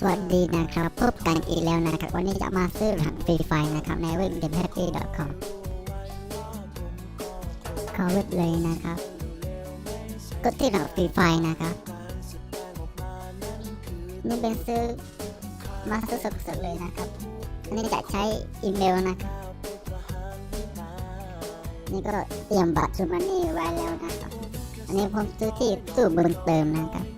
สวัสดีนะครับ พบกันอีกแล้วนะครับ วันนี้จะมาซื้อรหัสฟรีไฟนะครับ ในเว็บ gamehappy.com เข้าเว็บเลยนะครับ กดที่รหัสฟรีไฟนะครับ นี่เป็นซื้อมาซื้อสดๆเลยนะครับ อันนี้จะใช้อีเมลนะครับ นี่ก็เตรียมบัตรชูมันนี่ไว้แล้วนะครับ อันนี้ผมซื้อที่ตู้บุญเติมนะครับกเตรประมนะครับ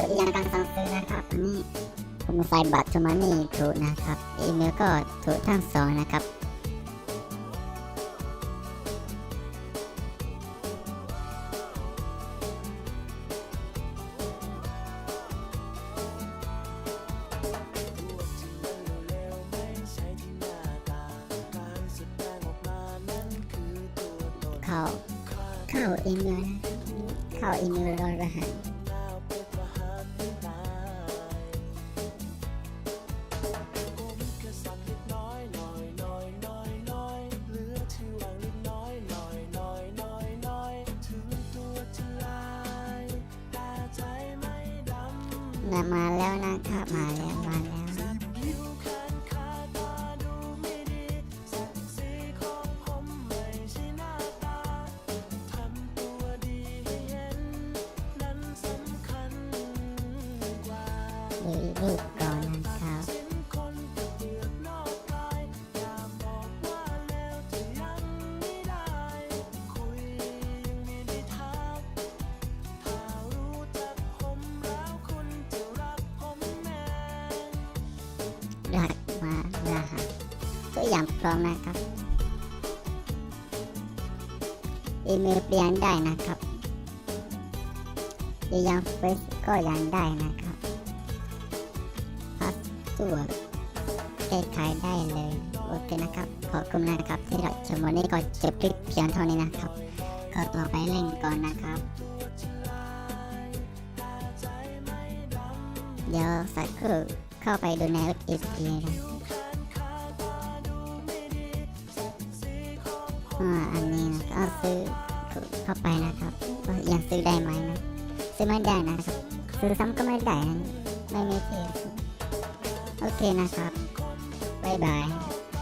เปิดยังการสั่งซื้อนะครับอันนี้ผมใส่บัตรชมานี่ถูกนะครับ อีเมลก็ถูกทั้งสองนะครับเข้าเข้าอีเมลนะเข้าอีเมลรอรหัส นะมาแล้วนะครับมาแล้วมาแล้วดูรูปก่ อย่างพร้อมนะครับ อีเมลเปลี่ยนได้นะครับอีย่างเฟซก็ยังได้นะครับพาสตัวแก้ไขได้เลยโอเคนะครับ ขอบคุณนะครับ ที่รับชมวันนี้ก็จบคลิปเพียงเท่านี้นะครับ ก็ต่อไปเล่นก่อนนะครับ เดี๋ยวสักครู่เข้าไปดูในเว็บอีกทีนะ อันนี้นะก็ซื้อเข้าไปนะครับก็ยังซื้อได้ไหมนะซื้อไม่ได้นะครับ ซื้อซ้ำก็ไม่ได้นะไม่มีเที่โอเคนะครับบ๊ายบาย